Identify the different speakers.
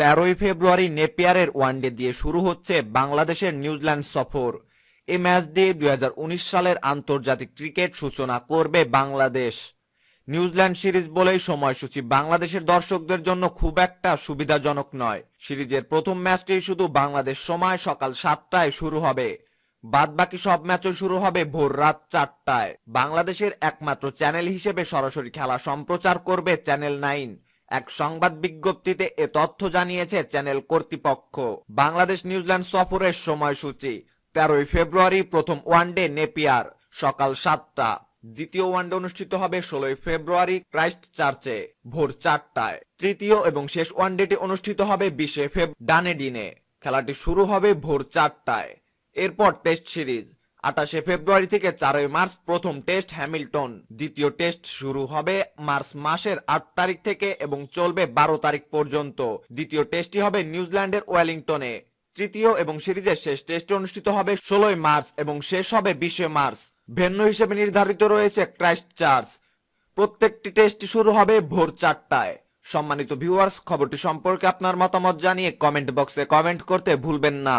Speaker 1: তেরোই ফেব্রুয়ারি নেপিয়ারের ওয়ানডে দিয়ে শুরু হচ্ছে বাংলাদেশের নিউজিল্যান্ড সফর। এ ম্যাচ দিয়ে দুই সালের আন্তর্জাতিক ক্রিকেট সূচনা করবে বাংলাদেশ। নিউজিল্যান্ড সিরিজ বলেই সময়সূচি বাংলাদেশের দর্শকদের জন্য খুব একটা সুবিধাজনক নয়। সিরিজের প্রথম ম্যাচটি শুধু বাংলাদেশ সময় সকাল সাতটায় শুরু হবে। বাদ বাকি সব ম্যাচও শুরু হবে ভোর রাত চারটায়। বাংলাদেশের একমাত্র চ্যানেল হিসেবে সরাসরি খেলা সম্প্রচার করবে চ্যানেল নাইন। এক সংবাদ বিজ্ঞপ্তিতে এ তথ্য জানিয়েছে চ্যানেল কর্তৃপক্ষ। বাংলাদেশ নিউজিল্যান্ড সফরের সময়সূচি, তেরোই ফেব্রুয়ারি প্রথম ওয়ানডে নেপিয়ার, সকাল সাতটা। দ্বিতীয় ওয়ানডে অনুষ্ঠিত হবে ষোলোই ফেব্রুয়ারি ক্রাইস্ট চার্চে, ভোর চারটায়। তৃতীয় এবং শেষ ওয়ানডেটি অনুষ্ঠিত হবে বিশে ফেব ডানেডিনে খেলাটি শুরু হবে ভোর চারটায়। এরপর টেস্ট সিরিজ। আঠাশে ফেব্রুয়ারি থেকে চারই মার্চ প্রথম টেস্ট হ্যামিল্টন। দ্বিতীয় টেস্ট শুরু হবে মার্চ মাসের আট তারিখ থেকে এবং চলবে বারো তারিখ পর্যন্ত। দ্বিতীয় টেস্টটি হবে নিউজিল্যান্ডের ওয়েলিংটনে। তৃতীয় এবং সিরিজের শেষ টেস্ট অনুষ্ঠিত হবে ষোলোই মার্চ এবং শেষ হবে বিশে মার্চ। ভেন্যু হিসেবে নির্ধারিত রয়েছে ক্রাইস্ট চার্চ প্রত্যেকটি টেস্ট শুরু হবে ভোর চারটায়। সম্মানিত ভিউয়ার্স, খবরটি সম্পর্কে আপনার মতামত জানিয়ে কমেন্ট বক্সে কমেন্ট করতে ভুলবেন না।